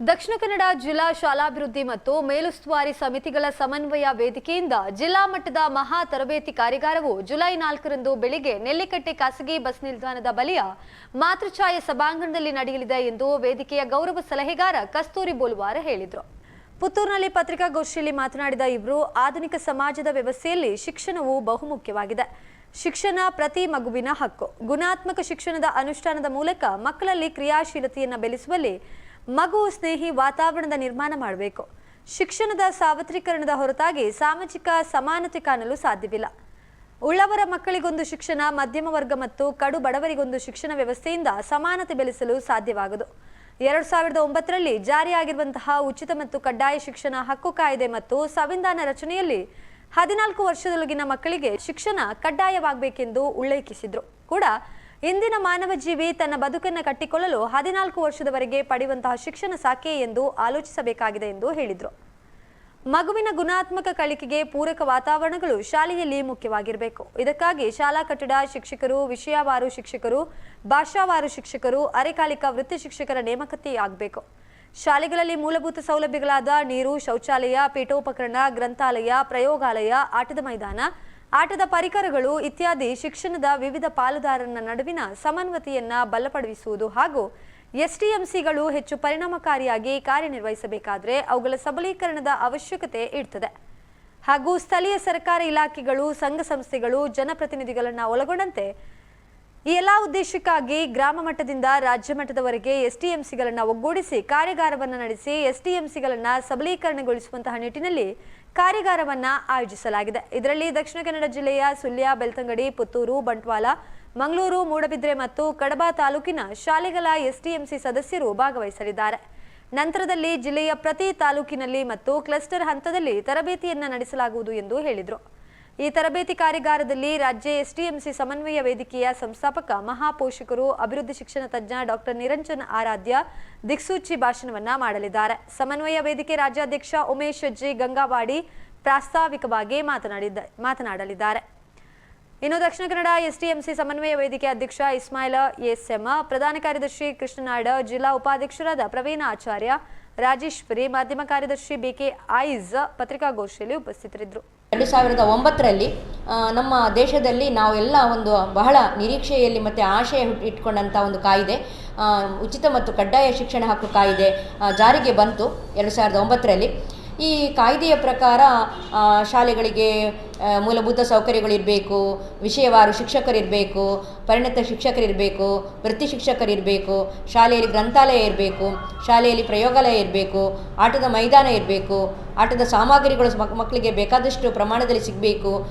ದಕ್ಷಿಣ ಕನ್ನಡ ಜಿಲ್ಲಾ ಶಾಲಾಭಿವೃದ್ಧಿ ಮತ್ತು ಮೇಲುಸ್ತುವಾರಿ ಸಮಿತಿಗಳ ಸಮನ್ವಯ ವೇದಿಕೆಯಿಂದ ಜಿಲ್ಲಾ ಮಟ್ಟದ ಮಹಾ ತರಬೇತಿ ಕಾರ್ಯಾಗಾರವು ಜುಲೈ ನಾಲ್ಕರಂದು ಬೆಳಿಗ್ಗೆ ನೆಲ್ಲಿಕಟ್ಟೆ ಖಾಸಗಿ ಬಸ್ ನಿಲ್ದಾಣದ ಬಳಿಯ ಮಾತೃಛಾಯೆ ಸಭಾಂಗಣದಲ್ಲಿ ನಡೆಯಲಿದೆ ಎಂದು ವೇದಿಕೆಯ ಗೌರವ ಸಲಹೆಗಾರ ಕಸ್ತೂರಿ ಬೋಲ್ವಾರ ಹೇಳಿದರು. ಪುತ್ತೂರಿನಲ್ಲಿ ಪತ್ರಿಕಾಗೋಷ್ಠಿಯಲ್ಲಿ ಮಾತನಾಡಿದ ಇವರು ಆಧುನಿಕ ಸಮಾಜದ ವ್ಯವಸ್ಥೆಯಲ್ಲಿ ಶಿಕ್ಷಣವು ಬಹುಮುಖ್ಯವಾಗಿದೆ. ಶಿಕ್ಷಣ ಪ್ರತಿ ಮಗುವಿನ ಹಕ್ಕು. ಗುಣಾತ್ಮಕ ಶಿಕ್ಷಣದ ಅನುಷ್ಠಾನದ ಮೂಲಕ ಮಕ್ಕಳಲ್ಲಿ ಕ್ರಿಯಾಶೀಲತೆಯನ್ನು ಬೆಳೆಸುವಲ್ಲಿ ಮಗು ಸ್ನೇಹಿ ವಾತಾವರಣದ ನಿರ್ಮಾಣ ಮಾಡಬೇಕು. ಶಿಕ್ಷಣದ ಸಾರ್ವತ್ರೀಕರಣದ ಹೊರತಾಗಿ ಸಾಮಾಜಿಕ ಸಮಾನತೆ ಕಾಣಲು ಸಾಧ್ಯವಿಲ್ಲ. ಉಳ್ಳವರ ಮಕ್ಕಳಿಗೊಂದು ಶಿಕ್ಷಣ, ಮಧ್ಯಮ ವರ್ಗ ಮತ್ತು ಕಡು ಬಡವರಿಗೊಂದು ಶಿಕ್ಷಣ ವ್ಯವಸ್ಥೆಯಿಂದ ಸಮಾನತೆ ಬೆಳೆಸಲು ಸಾಧ್ಯವಾಗದು. ಎರಡು ಸಾವಿರದ ಒಂಬತ್ತರಲ್ಲಿ ಜಾರಿಯಾಗಿರುವಂತಹ ಉಚಿತ ಮತ್ತು ಕಡ್ಡಾಯ ಶಿಕ್ಷಣ ಹಕ್ಕು ಕಾಯ್ದೆ ಮತ್ತು ಸಂವಿಧಾನ ರಚನೆಯಲ್ಲಿ ಹದಿನಾಲ್ಕು ವರ್ಷದೊಳಗಿನ ಮಕ್ಕಳಿಗೆ ಶಿಕ್ಷಣ ಕಡ್ಡಾಯವಾಗಬೇಕೆಂದು ಉಲ್ಲೇಖಿಸಿದ್ರು. ಕೂಡ ಇಂದಿನ ಮಾನವ ಜೀವಿ ತನ್ನ ಬದುಕನ್ನು ಕಟ್ಟಿಕೊಳ್ಳಲು ಹದಿನಾಲ್ಕು ವರ್ಷದವರೆಗೆ ಪಡೆಯುವಂತಹ ಶಿಕ್ಷಣ ಸಾಕೆ ಎಂದು ಆಲೋಚಿಸಬೇಕಾಗಿದೆ ಎಂದು ಹೇಳಿದರು. ಮಗುವಿನ ಗುಣಾತ್ಮಕ ಕಲಿಕೆಗೆ ಪೂರಕ ವಾತಾವರಣಗಳು ಶಾಲೆಯಲ್ಲಿ ಮುಖ್ಯವಾಗಿರಬೇಕು. ಇದಕ್ಕಾಗಿ ಶಾಲಾ ಕಟ್ಟಡ ಶಿಕ್ಷಕರು, ವಿಷಯವಾರು ಶಿಕ್ಷಕರು, ಭಾಷಾವಾರು ಶಿಕ್ಷಕರು, ಅರೆಕಾಲಿಕ ವೃತ್ತಿ ಶಿಕ್ಷಕರ ಆಗಬೇಕು. ಶಾಲೆಗಳಲ್ಲಿ ಮೂಲಭೂತ ಸೌಲಭ್ಯಗಳಾದ ನೀರು, ಶೌಚಾಲಯ, ಪೀಠೋಪಕರಣ, ಗ್ರಂಥಾಲಯ, ಪ್ರಯೋಗಾಲಯ, ಆಟದ ಮೈದಾನ ಆಟದ ಪರಿಕರಗಳು ಇತ್ಯಾದಿ ಶಿಕ್ಷಣದ ವಿವಿಧ ಪಾಲುದಾರರ ನಡುವಿನ ಸಮನ್ವತೆಯನ್ನ ಬಲಪಡಿಸುವುದು ಹಾಗೂ ಎಸ್ಟಿಎಂಸಿಗಳು ಹೆಚ್ಚು ಪರಿಣಾಮಕಾರಿಯಾಗಿ ಕಾರ್ಯನಿರ್ವಹಿಸಬೇಕಾದರೆ ಅವುಗಳ ಸಬಲೀಕರಣದ ಅವಶ್ಯಕತೆ ಇರ್ತದೆ. ಹಾಗೂ ಸ್ಥಳೀಯ ಸರ್ಕಾರ ಇಲಾಖೆಗಳು, ಸಂಘ ಸಂಸ್ಥೆಗಳು, ಜನಪ್ರತಿನಿಧಿಗಳನ್ನ ಒಳಗೊಂಡಂತೆ ಈ ಎಲ್ಲ ಉದ್ದೇಶಕ್ಕಾಗಿ ಗ್ರಾಮ ಮಟ್ಟದಿಂದ ರಾಜ್ಯ ಮಟ್ಟದವರೆಗೆ ಎಸ್ಟಿಎಂಸಿಗಳನ್ನ ಒಗ್ಗೂಡಿಸಿ ಕಾರ್ಯಾಗಾರವನ್ನು ನಡೆಸಿ ಎಸ್ಟಿಎಂಸಿಗಳನ್ನ ಸಬಲೀಕರಣಗೊಳಿಸುವಂತಹ ನಿಟ್ಟಿನಲ್ಲಿ ಕಾರ್ಯಾಗಾರವನ್ನ ಆಯೋಜಿಸಲಾಗಿದೆ. ಇದರಲ್ಲಿ ದಕ್ಷಿಣ ಕನ್ನಡ ಜಿಲ್ಲೆಯ ಸುಳ್ಯ, ಬೆಳ್ತಂಗಡಿ, ಪುತ್ತೂರು, ಬಂಟ್ವಾಳ, ಮಂಗಳೂರು, ಮೂಡಬಿದ್ರೆ ಮತ್ತು ಕಡಬ ತಾಲೂಕಿನ ಶಾಲೆಗಳ ಎಸ್ಟಿಎಂಸಿ ಸದಸ್ಯರು ಭಾಗವಹಿಸಲಿದ್ದಾರೆ. ನಂತರದಲ್ಲಿ ಜಿಲ್ಲೆಯ ಪ್ರತಿ ತಾಲೂಕಿನಲ್ಲಿ ಮತ್ತು ಕ್ಲಸ್ಟರ್ ಹಂತದಲ್ಲಿ ತರಬೇತಿಯನ್ನ ನಡೆಸಲಾಗುವುದು ಎಂದು ಹೇಳಿದರು. ಈ ತರಬೇತಿ ಕಾರ್ಯಾಗಾರದಲ್ಲಿ ರಾಜ್ಯ ಎಸ್ಟಿಎಂಸಿ ಸಮನ್ವಯ ವೇದಿಕೆಯ ಸಂಸ್ಥಾಪಕ ಮಹಾಪೋಷಕರು, ಅಭಿವೃದ್ಧಿ ಶಿಕ್ಷಣ ತಜ್ಞ ಡಾಕ್ಟರ್ ನಿರಂಜನ್ ಆರಾಧ್ಯ ದಿಕ್ಸೂಚಿ ಭಾಷಣವನ್ನ ಮಾಡಲಿದ್ದಾರೆ. ಸಮನ್ವಯ ವೇದಿಕೆ ರಾಜ್ಯಾಧ್ಯಕ್ಷ ಉಮೇಶ್ ಜಿ. ಗಂಗಾವಾಡಿ ಪ್ರಾಸ್ತಾವಿಕವಾಗಿ ಮಾತನಾಡಿದ್ದ, ಮಾತನಾಡಲಿದ್ದಾರೆ. ಇನ್ನು ದಕ್ಷಿಣ ಕನ್ನಡ ಎಸ್ಟಿಎಂಸಿ ಸಮನ್ವಯ ವೇದಿಕೆ ಅಧ್ಯಕ್ಷ ಇಸ್ಮಾಯಿಲ್ ಎಸ್ಎಂ, ಪ್ರಧಾನ ಕಾರ್ಯದರ್ಶಿ ಕೃಷ್ಣನಾಡ ಜಿಲ್ಲಾ ಉಪಾಧ್ಯಕ್ಷರಾದ ಪ್ರವೀಣ ಆಚಾರ್ಯ, ರಾಜೇಶ್ವರಿ, ಮಾಧ್ಯಮ ಕಾರ್ಯದರ್ಶಿ ಬಿಕೆ ಐಜ್, ಪತ್ರಿಕಾಗೋಷ್ಠಿಯಲ್ಲಿ ಉಪಸ್ಥಿತರಿದ್ದರು. ಎರಡು ಸಾವಿರದ ಒಂಬತ್ತರಲ್ಲಿ ನಮ್ಮ ದೇಶದಲ್ಲಿ ನಾವೆಲ್ಲ ಒಂದು ಬಹಳ ನಿರೀಕ್ಷೆಯಲ್ಲಿ ಮತ್ತು ಆಶಯ ಇಟ್ಕೊಂಡಂಥ ಒಂದು ಕಾಯಿದೆ ಉಚಿತ ಮತ್ತು ಕಡ್ಡಾಯ ಶಿಕ್ಷಣ ಹಕ್ಕು ಕಾಯಿದೆ ಜಾರಿಗೆ ಬಂತು ಎರಡು ಸಾವಿರದ ಒಂಬತ್ತರಲ್ಲಿ. ಈ ಕಾಯ್ದೆಯ ಪ್ರಕಾರ ಶಾಲೆಗಳಿಗೆ ಮೂಲಭೂತ ಸೌಕರ್ಯಗಳಿರಬೇಕು, ವಿಷಯವಾರು ಶಿಕ್ಷಕರಿರಬೇಕು, ಪರಿಣತ ಶಿಕ್ಷಕರಿರಬೇಕು, ವೃತ್ತಿ ಶಿಕ್ಷಕರಿರಬೇಕು, ಶಾಲೆಯಲ್ಲಿ ಗ್ರಂಥಾಲಯ ಇರಬೇಕು, ಶಾಲೆಯಲ್ಲಿ ಪ್ರಯೋಗಾಲಯ ಇರಬೇಕು, ಆಟದ ಮೈದಾನ ಇರಬೇಕು, ಆಟದ ಸಾಮಗ್ರಿಗಳು ಮಕ್- ಮಕ್ಕಳಿಗೆ ಬೇಕಾದಷ್ಟು ಪ್ರಮಾಣದಲ್ಲಿ ಸಿಗಬೇಕು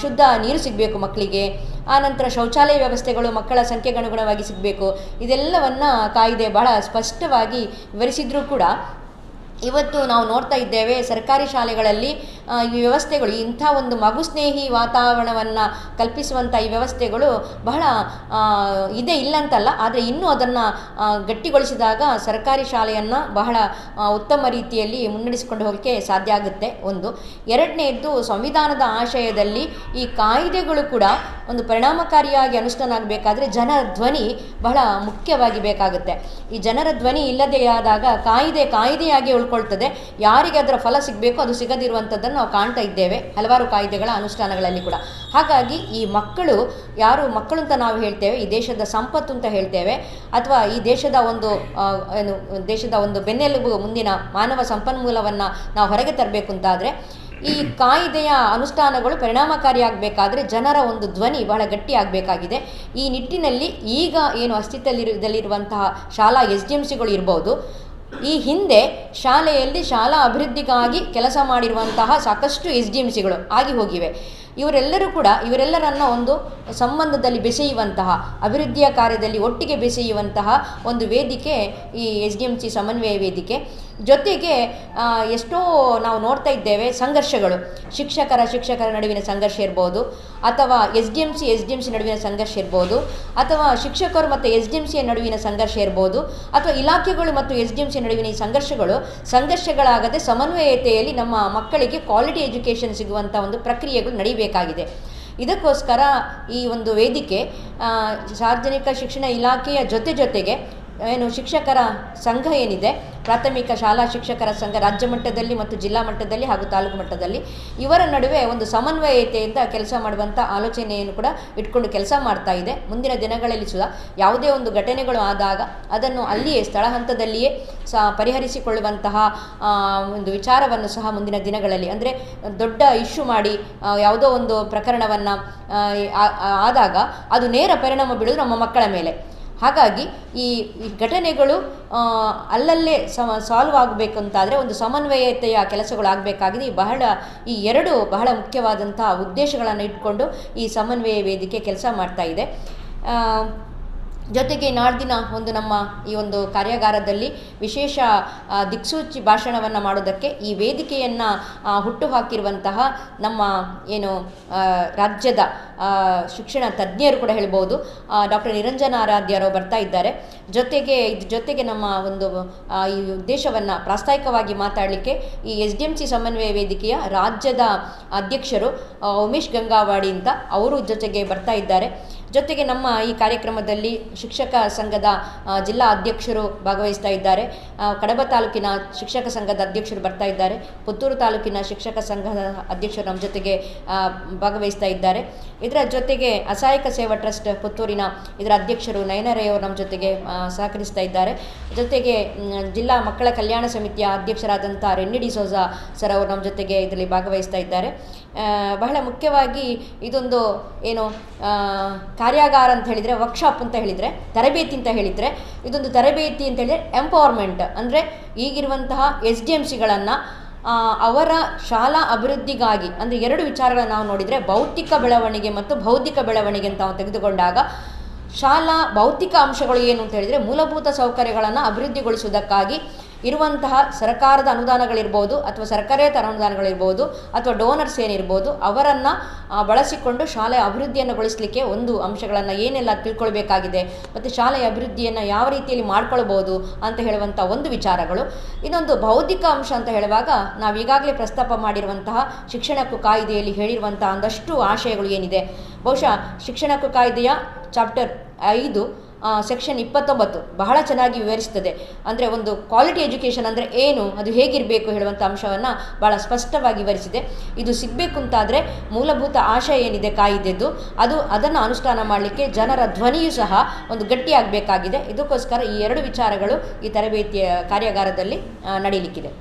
ಶುದ್ಧ ನೀರು ಸಿಗಬೇಕು ಮಕ್ಕಳಿಗೆ ಆನಂತರ ಶೌಚಾಲಯ ವ್ಯವಸ್ಥೆಗಳು ಮಕ್ಕಳ ಸಂಖ್ಯೆಗೆ ಅನುಗುಣವಾಗಿ ಸಿಗಬೇಕು, ಇದೆಲ್ಲವನ್ನು ಕಾಯ್ದೆ ಬಹಳ ಸ್ಪಷ್ಟವಾಗಿ ವಿವರಿಸಿದ್ರೂ ಕೂಡ ಇವತ್ತು ನಾವು ನೋಡ್ತಾ ಇದ್ದೇವೆ ಸರ್ಕಾರಿ ಶಾಲೆಗಳಲ್ಲಿ ಈ ವ್ಯವಸ್ಥೆಗಳು, ಇಂಥ ಒಂದು ಮಗು ಸ್ನೇಹಿ ವಾತಾವರಣವನ್ನು ಕಲ್ಪಿಸುವಂಥ ಈ ವ್ಯವಸ್ಥೆಗಳು ಬಹಳ ಇದೆ ಇಲ್ಲ ಅಂತಲ್ಲ ಆದರೆ ಇನ್ನೂ ಅದನ್ನು ಗಟ್ಟಿಗೊಳಿಸಿದಾಗ ಸರ್ಕಾರಿ ಶಾಲೆಯನ್ನು ಬಹಳ ಉತ್ತಮ ರೀತಿಯಲ್ಲಿ ಮುನ್ನಡೆಸಿಕೊಂಡು ಹೋಗಲಿಕ್ಕೆ ಸಾಧ್ಯ ಆಗುತ್ತೆ ಒಂದು. ಎರಡನೇದ್ದು, ಸಂವಿಧಾನದ ಆಶಯದಲ್ಲಿ ಈ ಕಾಯ್ದೆಗಳು ಕೂಡ ಒಂದು ಪರಿಣಾಮಕಾರಿಯಾಗಿ ಅನುಷ್ಠಾನ ಆಗಬೇಕಾದ್ರೆ ಜನರ ಧ್ವನಿ ಬಹಳ ಮುಖ್ಯವಾಗಿ ಬೇಕಾಗುತ್ತೆ ಈ ಜನರ ಧ್ವನಿ ಇಲ್ಲದೇ ಆದಾಗ ಕಾಯ್ದೆ, ಕಾಯ್ದೆಯಾಗಿ ಉಳ್ಕೊಳ್ತದೆ ಯಾರಿಗೆ ಅದರ ಫಲ ಸಿಗಬೇಕು ಅದು ಸಿಗದಿರುವಂಥದ್ದನ್ನು ನಾವು ಕಾಣ್ತಾ ಇದ್ದೇವೆ. ಹಲವಾರು ಕಾಯ್ದೆಗಳ ಅನುಷ್ಠಾನಗಳಲ್ಲಿ ಕೂಡ. ಹಾಗಾಗಿ ಈ ಮಕ್ಕಳು, ಯಾರು ಮಕ್ಕಳು ಅಂತ ನಾವು ಹೇಳ್ತೇವೆ, ಈ ದೇಶದ ಸಂಪತ್ತು ಅಂತ ಹೇಳ್ತೇವೆ, ಅಥವಾ ಈ ದೇಶದ ಒಂದು ಏನು, ದೇಶದ ಒಂದು ಬೆನ್ನೆಲುಬು ಮುಂದಿನ ಮಾನವ ಸಂಪನ್ಮೂಲವನ್ನು ನಾವು ಹೊರಗೆ ತರಬೇಕು ಅಂತಾದರೆ, ಈ ಕಾಯ್ದೆಯ ಅನುಷ್ಠಾನಗಳು ಪರಿಣಾಮಕಾರಿಯಾಗಬೇಕಾದ್ರೆ ಜನರ ಒಂದು ಧ್ವನಿ ಬಹಳ ಗಟ್ಟಿಯಾಗಬೇಕಾಗಿದೆ. ಈ ನಿಟ್ಟಿನಲ್ಲಿ ಈಗ ಏನು ಅಸ್ತಿತ್ವದಲ್ಲಿರುವಂತಹ ಶಾಲಾ ಎಸ್ ಡಿ ಎಂ ಸಿಗಳು ಇರ್ಬೋದು ಈ ಹಿಂದೆ ಶಾಲೆಯಲ್ಲಿ ಶಾಲಾ ಅಭಿವೃದ್ಧಿಗಾಗಿ ಕೆಲಸ ಮಾಡಿರುವಂತಹ ಸಾಕಷ್ಟು ಎಸ್ ಡಿ ಎಂ ಸಿಗಳು ಆಗಿ ಹೋಗಿವೆ. ಇವರೆಲ್ಲರೂ ಕೂಡ ಇವರೆಲ್ಲರನ್ನ ಒಂದು ಸಂಬಂಧದಲ್ಲಿ ಬೆಸೆಯುವಂತಹ, ಅಭಿವೃದ್ಧಿಯ ಕಾರ್ಯದಲ್ಲಿ ಒಟ್ಟಿಗೆ ಬೆಸೆಯುವಂತಹ ಒಂದು ವೇದಿಕೆ ಈ ಎಸ್ ಡಿ ಎಂ ಸಿ ಸಮನ್ವಯ ವೇದಿಕೆ. ಜೊತೆಗೆ ಎಷ್ಟೋ ನಾವು ನೋಡ್ತಾ ಇದ್ದೇವೆ ಸಂಘರ್ಷಗಳು. ಶಿಕ್ಷಕರ ಶಿಕ್ಷಕರ ನಡುವಿನ ಸಂಘರ್ಷ ಇರ್ಬೋದು, ಅಥವಾ S D M C, S D M C ನಡುವಿನ ಸಂಘರ್ಷ ಇರ್ಬೋದು, ಅಥವಾ ಶಿಕ್ಷಕರು ಮತ್ತು ಎಸ್ ಡಿ ಎಂ ಸಿಯ ನಡುವಿನ ಸಂಘರ್ಷ ಇರ್ಬೋದು, ಅಥವಾ ಇಲಾಖೆಗಳು ಮತ್ತು ಎಸ್ ಡಿ ಎಂ ಸಿ ನಡುವಿನ ಈ ಸಂಘರ್ಷಗಳು, ಸಂಘರ್ಷಗಳಾಗದೆ ಸಮನ್ವಯತೆಯಲ್ಲಿ ನಮ್ಮ ಮಕ್ಕಳಿಗೆ ಕ್ವಾಲಿಟಿ ಎಜುಕೇಷನ್ ಸಿಗುವಂಥ ಒಂದು ಪ್ರಕ್ರಿಯೆಗಳು ನಡೀಬೇಕಾಗಿದೆ. ಇದಕ್ಕೋಸ್ಕರ ಈ ಒಂದು ವೇದಿಕೆ ಸಾರ್ವಜನಿಕ ಶಿಕ್ಷಣ ಇಲಾಖೆಯ ಜೊತೆ ಜೊತೆಗೆ ಏನು ಶಿಕ್ಷಕರ ಸಂಘ ಏನಿದೆ, ಪ್ರಾಥಮಿಕ ಶಾಲಾ ಶಿಕ್ಷಕರ ಸಂಘ ರಾಜ್ಯ ಮಟ್ಟದಲ್ಲಿ ಮತ್ತು ಜಿಲ್ಲಾ ಮಟ್ಟದಲ್ಲಿ ಹಾಗೂ ತಾಲೂಕು ಮಟ್ಟದಲ್ಲಿ. ಇವರ ನಡುವೆ ಒಂದು ಸಮನ್ವಯತೆಯಿಂದ ಕೆಲಸ ಮಾಡುವಂಥ ಆಲೋಚನೆಯನ್ನು ಕೂಡ ಇಟ್ಕೊಂಡು ಕೆಲಸ ಮಾಡ್ತಾ ಇದೆ. ಮುಂದಿನ ದಿನಗಳಲ್ಲಿ ಸುಧಾ ಯಾವುದೇ ಒಂದು ಘಟನೆಗಳು ಆದಾಗ ಅದನ್ನು ಅಲ್ಲಿಯೇ ಸ್ಥಳ ಹಂತದಲ್ಲಿಯೇ ಸ ಪರಿಹರಿಸಿಕೊಳ್ಳುವಂತಹ ಒಂದು ವಿಚಾರವನ್ನು ಸಹ ಮುಂದಿನ ದಿನಗಳಲ್ಲಿ ಅಂದರೆ ದೊಡ್ಡ ಇಶ್ಯೂ ಮಾಡಿ ಯಾವುದೋ ಒಂದು ಪ್ರಕರಣವನ್ನು ಆದಾಗ ಅದು ನೇರ ಪರಿಣಾಮ ಬೀಳೋದು ನಮ್ಮ ಮಕ್ಕಳ ಮೇಲೆ. ಹಾಗಾಗಿ ಈ ಘಟನೆಗಳು ಅಲ್ಲಲ್ಲೇ ಸಮ ಸಾಲ್ವ್ ಆಗಬೇಕಂತಾದರೆ ಒಂದು ಸಮನ್ವಯತೆಯ ಕೆಲಸಗಳಾಗಬೇಕಾಗಿದೆ. ಈ ಬಹಳ, ಈ ಎರಡು ಬಹಳ ಮುಖ್ಯವಾದಂತಹ ಉದ್ದೇಶಗಳನ್ನು ಇಟ್ಕೊಂಡು ಈ ಸಮನ್ವಯ ವೇದಿಕೆ ಕೆಲಸ ಮಾಡ್ತಾ ಇದೆ. ಜೊತೆಗೆ ನಾಡ್ದಿನ ಒಂದು ನಮ್ಮ ಈ ಒಂದು ಕಾರ್ಯಾಗಾರದಲ್ಲಿ ವಿಶೇಷ ದಿಕ್ಸೂಚಿ ಭಾಷಣವನ್ನು ಮಾಡೋದಕ್ಕೆ ಈ ವೇದಿಕೆಯನ್ನು ಹುಟ್ಟು ಹಾಕಿರುವಂತಹ ನಮ್ಮ ಏನು ರಾಜ್ಯದ ಶಿಕ್ಷಣ ತಜ್ಞರು ಕೂಡ ಹೇಳ್ಬೋದು. ಡಾಕ್ಟರ್ ನಿರಂಜನ ಆರಾಧ್ಯರು ಬರ್ತಾ ಇದ್ದಾರೆ. ಜೊತೆಗೆ ಇದ್ರ ಜೊತೆಗೆ ನಮ್ಮ ಒಂದು ಈ ಉದ್ದೇಶವನ್ನು ಪ್ರಾಸ್ತಾವಿಕವಾಗಿ ಮಾತಾಡಲಿಕ್ಕೆ ಈ ಎಸ್ ಡಿ ಎಂ ಸಿ ಸಮನ್ವಯ ವೇದಿಕೆಯ ರಾಜ್ಯದ ಅಧ್ಯಕ್ಷರು ಉಮೇಶ್ ಗಂಗಾವಾಡಿ ಅಂತ ಅವರು ಜೊತೆಗೆ ಬರ್ತಾ ಇದ್ದಾರೆ. ಜೊತೆಗೆ ನಮ್ಮ ಈ ಕಾರ್ಯಕ್ರಮದಲ್ಲಿ ಶಿಕ್ಷಕ ಸಂಘದ ಜಿಲ್ಲಾ ಅಧ್ಯಕ್ಷರು ಭಾಗವಹಿಸ್ತಾ ಇದ್ದಾರೆ. ಕಡಬ ತಾಲೂಕಿನ ಶಿಕ್ಷಕ ಸಂಘದ ಅಧ್ಯಕ್ಷರು ಬರ್ತಾ ಇದ್ದಾರೆ. ಪುತ್ತೂರು ತಾಲೂಕಿನ ಶಿಕ್ಷಕ ಸಂಘದ ಅಧ್ಯಕ್ಷರು ನಮ್ಮ ಜೊತೆಗೆ ಭಾಗವಹಿಸ್ತಾ ಇದ್ದಾರೆ. ಇದರ ಜೊತೆಗೆ ಅಸಹಾಯಕ ಸೇವಾ ಟ್ರಸ್ಟ್ ಪುತ್ತೂರಿನ ಇದರ ಅಧ್ಯಕ್ಷರು ನಯನರೆಯವರು ನಮ್ಮ ಜೊತೆಗೆ ಸಹಕರಿಸ್ತಾ ಇದ್ದಾರೆ. ಜೊತೆಗೆ ಜಿಲ್ಲಾ ಮಕ್ಕಳ ಕಲ್ಯಾಣ ಸಮಿತಿಯ ಅಧ್ಯಕ್ಷರಾದಂಥ ರೆನ್ನಿಡಿ ಸೋಜಾ ಸರ್ ಅವರು ನಮ್ಮ ಜೊತೆಗೆ ಇದರಲ್ಲಿ ಭಾಗವಹಿಸ್ತಾ ಇದ್ದಾರೆ. ಬಹಳ ಮುಖ್ಯವಾಗಿ ಇದೊಂದು ಏನು ಕಾರ್ಯಾಗಾರ ಅಂತ ಹೇಳಿದರೆ ವರ್ಕ್ಶಾಪ್ ಅಂತ ಹೇಳಿದರೆ, ತರಬೇತಿ ಅಂತ ಹೇಳಿದರೆ, ಇದೊಂದು ತರಬೇತಿ ಅಂತ ಹೇಳಿದರೆ ಎಂಪವರ್ಮೆಂಟ್ ಅಂದರೆ ಈಗಿರುವಂತಹ ಎಸ್ ಡಿ ಎಂ ಸಿಗಳನ್ನು ಅವರ ಶಾಲಾ ಅಭಿವೃದ್ಧಿಗಾಗಿ, ಅಂದರೆ ಎರಡು ವಿಚಾರಗಳನ್ನು ನಾವು ನೋಡಿದರೆ, ಭೌತಿಕ ಬೆಳವಣಿಗೆ ಮತ್ತು ಬೌದ್ಧಿಕ ಬೆಳವಣಿಗೆ ಅಂತ ನಾವು ತೆಗೆದುಕೊಂಡಾಗ, ಶಾಲಾ ಭೌತಿಕ ಅಂಶಗಳು ಏನು ಅಂತ ಹೇಳಿದರೆ ಮೂಲಭೂತ ಸೌಕರ್ಯಗಳನ್ನು ಅಭಿವೃದ್ಧಿಗೊಳಿಸುವುದಕ್ಕಾಗಿ ಇರುವಂತಹ ಸರ್ಕಾರದ ಅನುದಾನಗಳಿರ್ಬೋದು ಅಥವಾ ಸರ್ಕಾರೇತರ ಅನುದಾನಗಳಿರ್ಬೋದು ಅಥವಾ ಡೋನರ್ಸ್ ಏನಿರ್ಬೋದು ಅವರನ್ನು ಬಳಸಿಕೊಂಡು ಶಾಲೆಯ ಅಭಿವೃದ್ಧಿಯನ್ನುಗೊಳಿಸಲಿಕ್ಕೆ ಒಂದು ಅಂಶಗಳನ್ನು ಏನೆಲ್ಲ ತಿಳ್ಕೊಳ್ಬೇಕಾಗಿದೆ ಮತ್ತು ಶಾಲೆಯ ಅಭಿವೃದ್ಧಿಯನ್ನು ಯಾವ ರೀತಿಯಲ್ಲಿ ಮಾಡ್ಕೊಳ್ಬೋದು ಅಂತ ಹೇಳುವಂಥ ಒಂದು ವಿಚಾರಗಳು. ಇನ್ನೊಂದು ಬೌದ್ಧಿಕ ಅಂಶ ಅಂತ ಹೇಳುವಾಗ ನಾವು ಈಗಾಗಲೇ ಪ್ರಸ್ತಾಪ ಮಾಡಿರುವಂತಹ ಶಿಕ್ಷಣಕ್ಕೂ ಕಾಯ್ದೆಯಲ್ಲಿ ಹೇಳಿರುವಂತಹ ಒಂದಷ್ಟು ಆಶಯಗಳು ಏನಿದೆ. ಬಹುಶಃ ಶಿಕ್ಷಣಕ್ಕೂ ಕಾಯ್ದೆಯ ಚಾಪ್ಟರ್ ಐದು ಸೆಕ್ಷನ್ ಇಪ್ಪತ್ತೊಂಬತ್ತು ಬಹಳ ಚೆನ್ನಾಗಿ ವಿವರಿಸ್ತದೆ ಅಂದರೆ ಒಂದು ಕ್ವಾಲಿಟಿ ಎಜುಕೇಷನ್ ಅಂದರೆ ಏನು, ಅದು ಹೇಗಿರಬೇಕು ಹೇಳುವಂಥ ಅಂಶವನ್ನು ಭಾಳ ಸ್ಪಷ್ಟವಾಗಿ ವಿವರಿಸಿದೆ. ಇದು ಸಿಗಬೇಕು ಅಂತಾದರೆ ಮೂಲಭೂತ ಆಶಯ ಏನಿದೆ ಕಾಯಿದೆದ್ದು, ಅದು ಅದನ್ನು ಅನುಷ್ಠಾನ ಮಾಡಲಿಕ್ಕೆ ಜನರ ಧ್ವನಿಯೂ ಸಹ ಒಂದು ಗಟ್ಟಿಯಾಗಬೇಕಾಗಿದೆ. ಇದಕ್ಕೋಸ್ಕರ ಈ ಎರಡು ವಿಚಾರಗಳು ಈ ತರಬೇತಿಯ ಕಾರ್ಯಾಗಾರದಲ್ಲಿ ನಡೀಲಿಕ್ಕಿದೆ.